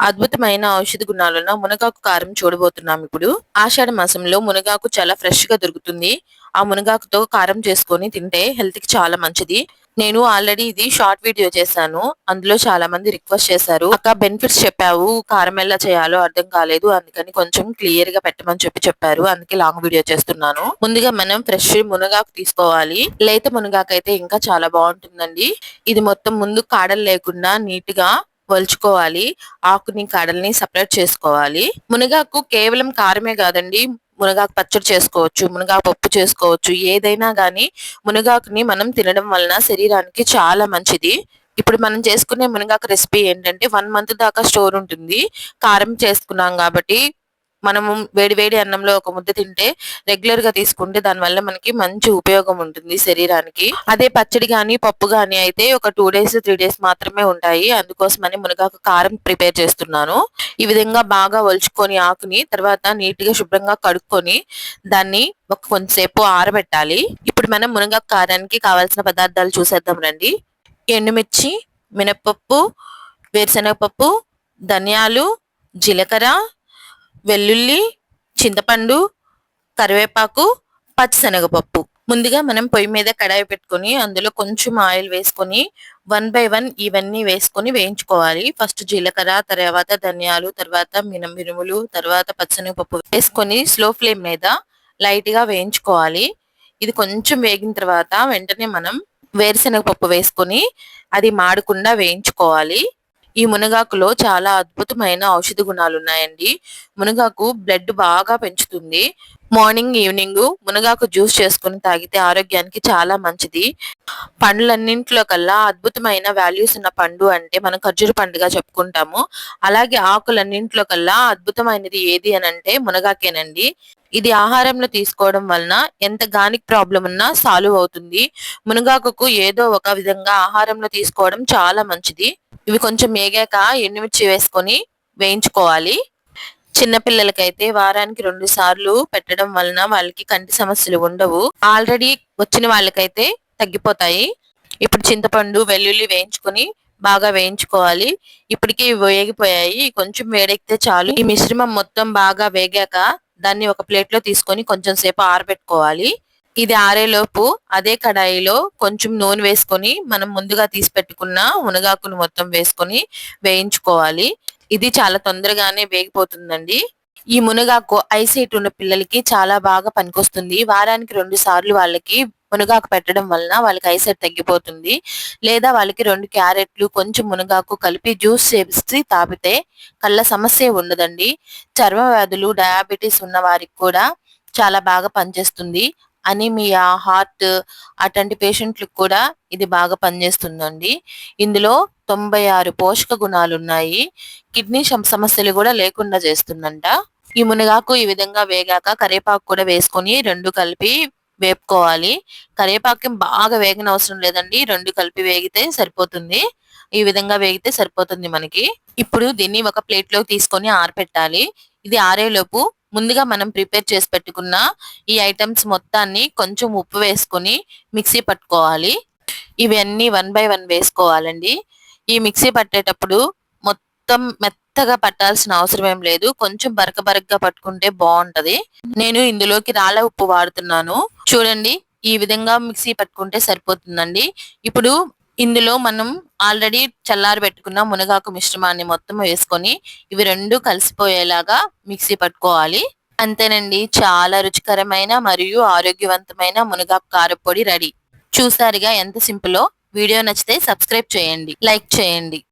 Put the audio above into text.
అద్భుతమైన ఔషధ గుణాలున్న మునగాకు కారం చూడబోతున్నాం ఇప్పుడు. ఆషాఢ మాసంలో మునగాకు చాలా ఫ్రెష్గా దొరుకుతుంది. ఆ మునగాకుతో కారం చేసుకొని తింటే హెల్త్కి చాలా మంచిది. నేను ఆల్రెడీ ఇది షార్ట్ వీడియో చేశాను. అందులో చాలా మంది రిక్వెస్ట్ చేశారు. అక్క బెనిఫిట్స్ చెప్పావు. కారం ఎలా చేయాలో అర్థం కాలేదు. అందుకని కొంచెం క్లియర్గా పెట్టమని చెప్పి చెప్పారు. అందుకే లాంగ్ వీడియో చేస్తున్నాను. ముందుగా మనం ఫ్రెష్ మునగాకు తీసుకోవాలి. లేత మునగాకు అయితే ఇంకా చాలా బాగుంటుందండి. ఇది మొత్తం ముందు కాడలు లేకుండా నీట్గా వలుచుకోవాలి. ఆకుని కాడల్ని సపరేట్ చేసుకోవాలి. మునగాకు కేవలం కారమే కాదండి. మునగాకు పచ్చడి చేసుకోవచ్చు మునగాకు పప్పు చేసుకోవచ్చు ఏదైనా కానీ మునగాకుని మనం తినడం వలన శరీరానికి చాలా మంచిది. ఇప్పుడు మనం చేసుకునే మునగాకు రెసిపీ ఏంటంటే వన్ మంత్ దాకా స్టోర్ ఉంటుంది. కారం చేసుకున్నాం కాబట్టి మనము వేడి వేడి అన్నంలో ఒక ముద్ద తింటే రెగ్యులర్గా తీసుకుంటే దానివల్ల మనకి మంచి ఉపయోగం ఉంటుంది శరీరానికి. అదే పచ్చడి గాని పప్పు గాని అయితే ఒక టూ డేస్ త్రీ డేస్ మాత్రమే ఉంటాయి. అందుకోసమని మునగాకు కారం ప్రిపేర్ చేస్తున్నాను. ఈ విధంగా బాగా ఒలుచుకొని ఆకుని తర్వాత నీట్గా శుభ్రంగా కడుక్కొని దాన్ని ఒక కొంతసేపు ఆరబెట్టాలి. ఇప్పుడు మనం మునగాకు కారానికి కావాల్సిన పదార్థాలు చూసేద్దాం రండి. ఎండుమిర్చి మినపప్పు వేరుశనగపప్పు ధనియాలు జీలకర్ర వెల్లుల్లి చింతపండు కరివేపాకు పచ్చిశనగపప్పు. ముందుగా మనం పొయ్యి మీద కడాయి పెట్టుకొని అందులో కొంచెం ఆయిల్ వేసుకొని వన్ బై వన్ ఇవన్నీ వేసుకొని వేయించుకోవాలి. ఫస్ట్ జీలకర్ర తర్వాత ధనియాలు తర్వాత మినం మినుములు తర్వాత పచ్చిశనగపప్పు వేసుకొని స్లో ఫ్లేమ్ మీద లైట్గా వేయించుకోవాలి. ఇది కొంచెం వేగిన తర్వాత వెంటనే మనం వేరుశనగపప్పు వేసుకొని అది మాడకుండా వేయించుకోవాలి. ఈ మునగాకులో చాలా అద్భుతమైన ఔషధ గుణాలు ఉన్నాయండి మునగాకు బ్లడ్ బాగా పెంచుతుంది. మార్నింగ్ ఈవినింగ్ మునగాకు జ్యూస్ చేసుకుని తాగితే ఆరోగ్యానికి చాలా మంచిది. పండ్లన్నింటిలో కల్లా అద్భుతమైన వాల్యూస్ ఉన్న పండు అంటే మనం ఖర్జూర పండుగా చెప్పుకుంటాము. అలాగే ఆకులన్నింటిలో కల్లా అద్భుతమైనది ఏది అని అంటే మునగాకేనండి. ఇది ఆహారంలో తీసుకోవడం వలన ఎంత గానిక్ ప్రాబ్లం ఉన్నా సాల్వ్ అవుతుంది. మునగాకుకు ఏదో ఒక విధంగా ఆహారంలో తీసుకోవడం చాలా మంచిది. ఇవి కొంచెం వేగాక ఎండుమిర్చి వేసుకొని వేయించుకోవాలి. చిన్నపిల్లలకైతే వారానికి రెండు సార్లు పెట్టడం వలన వాళ్ళకి కంటి సమస్యలు ఉండవు. ఆల్రెడీ వచ్చిన వాళ్ళకైతే తగ్గిపోతాయి. ఇప్పుడు చింతపండు వెల్లుల్లి వేయించుకొని బాగా వేయించుకోవాలి. ఇప్పటికి వేగిపోయాయి. కొంచెం వేడెక్కితే చాలు. ఈ మిశ్రమం మొత్తం బాగా వేగాక దాన్ని ఒక ప్లేట్లో తీసుకొని కొంచెం సేపు ఆరబెట్టుకోవాలి. ఇది ఆరేలోపు అదే కడాయిలో కొంచెం నూనె వేసుకొని మనం ముందుగా తీసి పెట్టుకున్న మునగాకును మొత్తం వేసుకొని వేయించుకోవాలి. ఇది చాలా తొందరగానే వేగిపోతుందండి. ఈ మునగాకు ఐసైట్ ఉన్న పిల్లలకి చాలా బాగా పనికొస్తుంది. వారానికి రెండు సార్లు వాళ్ళకి మునగాకు పెట్టడం వలన వాళ్ళకి ఐసైట్ తగ్గిపోతుంది. లేదా వాళ్ళకి రెండు క్యారెట్లు కొంచెం మునగాకు కలిపి జ్యూస్ చేసి తాపితే కళ్ళ సమస్య ఉండదండి. చర్మ వ్యాధులు డయాబెటీస్ ఉన్న వారికి కూడా చాలా బాగా పనిచేస్తుంది. అనీమియా హార్ట్ అటువంటి పేషెంట్లకు కూడా ఇది బాగా పనిచేస్తుందండి. ఇందులో తొంభై ఆరు పోషక గుణాలు ఉన్నాయి. కిడ్నీ సమస్యలు కూడా లేకుండా చేస్తుందంట. ఈ మునగాకు ఈ విధంగా వేగాక కరేపాకు కూడా వేసుకొని రెండు కలిపి వేపుకోవాలి. కరివేపాకు బాగా వేగన అవసరం లేదండి. రెండు కలిపి వేగితే సరిపోతుంది. ఈ విధంగా వేగితే సరిపోతుంది మనకి. ఇప్పుడు దీన్ని ఒక ప్లేట్లోకి తీసుకొని ఆరపెట్టాలి. ఇది ఆరేలోపు ముందుగా మనం ప్రిపేర్ చేసి పెట్టుకున్న ఈ ఐటమ్స్ మొత్తాన్ని కొంచెం ఉప్పు వేసుకొని మిక్సీ పట్టుకోవాలి. ఇవన్నీ వన్ బై వన్ వేసుకోవాలండి. ఈ మిక్సీ పట్టేటప్పుడు మొత్తం మెత్తగా పట్టాల్సిన అవసరం ఏం లేదు. కొంచెం బరక బరకగా పట్టుకుంటే బాగుంటది. నేను ఇందులోకి రాళ్ళ ఉప్పు వాడుతున్నాను. చూడండి ఈ విధంగా మిక్సీ పట్టుకుంటే సరిపోతుందండి. ఇప్పుడు ఇందులో మనం ఆల్రెడీ చల్లారి పెట్టుకున్న మునగాకు మిశ్రమాన్ని మొత్తం వేసుకొని ఇవి రెండు కలిసిపోయేలాగా మిక్సీ పట్టుకోవాలి. అంతేనండి చాలా రుచికరమైన మరియు ఆరోగ్యవంతమైన మునగాకు కారపొడి రెడీ. చూసారుగా ఎంత సింపులో? వీడియో నచ్చితే సబ్స్క్రైబ్ చేయండి లైక్ చేయండి.